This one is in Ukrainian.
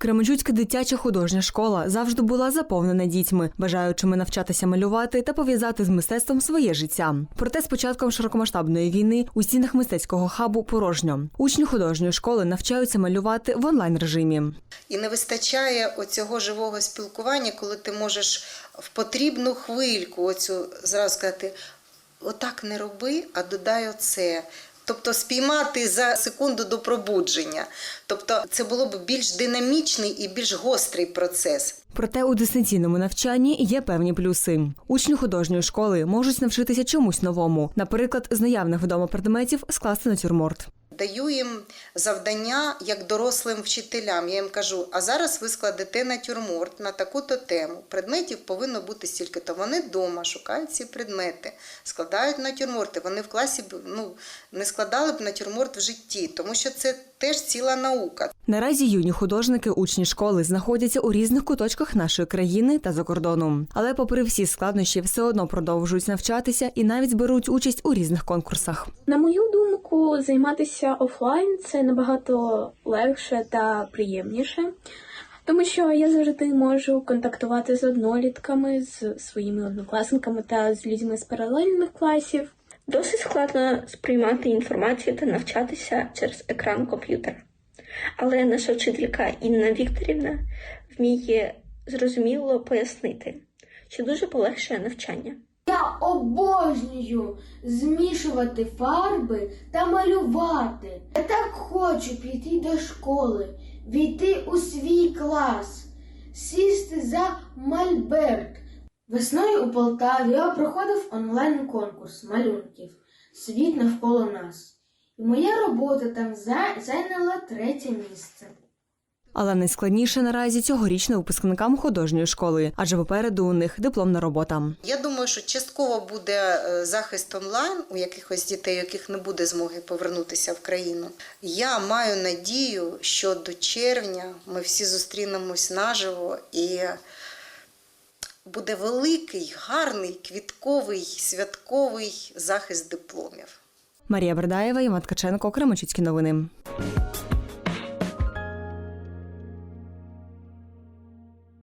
Кременчуцька дитяча художня школа завжди була заповнена дітьми, бажаючими навчатися малювати та пов'язати з мистецтвом своє життя. Проте з початком широкомасштабної війни у стінах мистецького хабу порожньо. Учні художньої школи навчаються малювати в онлайн режимі. І не вистачає оцього живого спілкування, коли ти можеш в потрібну хвильку оцю зразу сказати: отак не роби, а додай оце. Тобто спіймати за секунду до пробудження. Тобто це було б більш динамічний і більш гострий процес. Проте у дистанційному навчанні є певні плюси. Учні художньої школи можуть навчитися чомусь новому, наприклад, з наявних вдома предметів скласти натюрморт. Даю їм завдання як дорослим вчителям. Я їм кажу: а зараз ви складете натюрморт на таку-то тему. Предметів повинно бути стільки. То вони вдома шукають ці предмети, складають натюрморти. Вони в класі ну, не складали б натюрморт в житті, тому що це теж ціла наука. Наразі юні художники, учні школи, знаходяться у різних куточках нашої країни та за кордоном. Але, попри всі складнощі, все одно продовжують навчатися і навіть беруть участь у різних конкурсах. На мою думку, займатися офлайн це набагато легше та приємніше, тому що я завжди можу контактувати з однолітками, з своїми однокласниками та з людьми з паралельних класів. Досить складно сприймати інформацію та навчатися через екран комп'ютера. Але наша вчителька Інна Вікторівна вміє зрозуміло пояснити, що дуже полегшує навчання. Я обожнюю змішувати фарби та малювати. Я так хочу піти до школи, війти у свій клас, сісти за мольберт. Весною у Полтаві я проходив онлайн-конкурс малюнків Світ навколо нас. І моя робота там зайняла третє місце. Але найскладніше наразі цьогорічне випускникам художньої школи, адже попереду у них дипломна робота. Я думаю, що частково буде е, захист онлайн у якихось дітей, у яких не буде змоги повернутися в країну. Я маю надію, що до червня ми всі зустрінемось наживо і буде великий, гарний, квітковий, святковий захист дипломів. Марія Бердаєва, Іван Ткаченко, Кремочицькі новини.